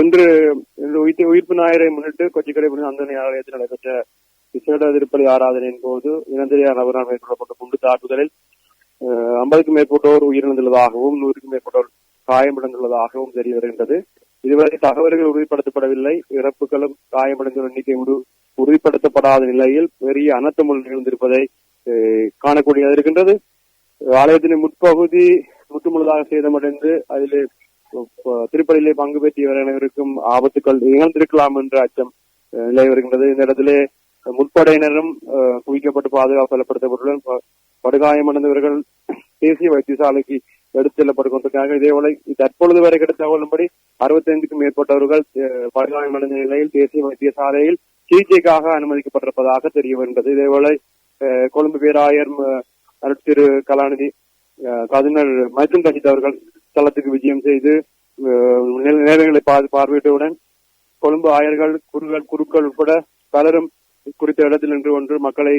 இன்று இன்று உயிர்ப்பு உயிர்ப்பு ஞாயிறை முன்னிட்டு கொச்சிக்கடை அந்தனை ஆலயத்தில் நடைபெற்ற விசேட திருப்பலி ஆராதனையின் போது இனந்தெரியார் நபரால் மேற்கொள்ளப்பட்ட குண்டு தாக்குதலில் ஐம்பதுக்கும் மேற்பட்டோர் உயிரிழந்துள்ளதாகவும் நூறுக்கும் மேற்பட்டோர் காயமடைந்துள்ளதாகவும் தெரிய வருகின்றது இதுவரை தகவல்கள் உறுதிப்படுத்தப்படவில்லை இறப்புகளும் காயமடைந்துள்ள எண்ணிக்கை உறுதிப்படுத்தப்படாத நிலையில் பெரிய அனர்த்தம் நிகழ்ந்திருப்பதை ஆஹ் காணக்கூடியது இருக்கின்றது ஆலயத்தின் முற்பகுதி முற்றுமுழுதாக சேதமடைந்து அதிலே திருப்பலியிலே பங்கு பெற்றியவர் அனைவருக்கும் ஆபத்துக்கள் இழந்திருக்கலாம் என்ற அச்சம் நிலை வருகின்றது இந்த இடத்திலே முற்படையினரும் குவிக்கப்பட்டு பாதுகாப்பு பலப்படுத்தப்பட்டுள்ளனர். படுகாயமடைந்தவர்கள் தேசிய வைத்தியசாலைக்கு எடுத்து செல்லப்பட்டுக் இதேபோல தற்பொழுது வரை கிடைத்த தகவலின்படி அறுபத்தைந்துக்கும் மேற்பட்டவர்கள் அஹ், படுகாயமடைந்த நிலையில் தேசிய வைத்தியசாலையில் சிகிச்சைக்காக அனுமதிக்கப்பட்டிருப்பதாக தெரிய வருகின்றது இதேபோல கொழும்பு பேராயர் திரு கலாநிதி அஹ், கதினர் மைத்துன் கஜித் அவர்கள் தளத்துக்கு விஜயம் செய்து நேரங்களை பார்வையிட்டவுடன் கொழும்பு ஆயர்கள் குருகள் குருக்கள் உட்பட பலரும் குறித்த இடத்தில் நின்று கொண்டு மக்களை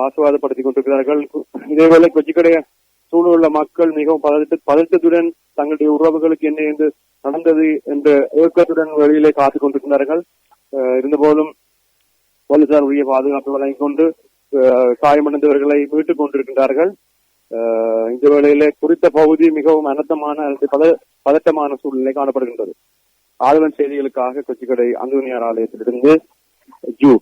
ஆசுவாதப்படுத்திக் கொண்டிருக்கிறார்கள். இதேவேளை கொச்சிக்கடைய சூழலுள்ள மக்கள் மிகவும் பதட்ட பதட்டத்துடன் தங்களுடைய உறவுகளுக்கு என்ன என்று நடந்தது என்ற ஏக்கத்துடன் வெளியிலே காத்துக் கொண்டிருக்கிறார்கள் அஹ், இருந்தபோதும் போலீசார் உரிய பாதுகாப்பு வழங்கிக் கொண்டு அஹ், காயமடைந்தவர்களை மீட்டுக் கொண்டிருக்கின்றார்கள். இந்த வேளையிலே குறித்த பகுதி மிகவும் அனர்த்தமான அல்லது பத- பதட்டமான சூழ்நிலை காணப்படுகின்றது. ஆதவன் செய்திகளுக்காக கொச்சிக்கடை அந்தோனியார் ஆலயத்திலிருந்து ஜூ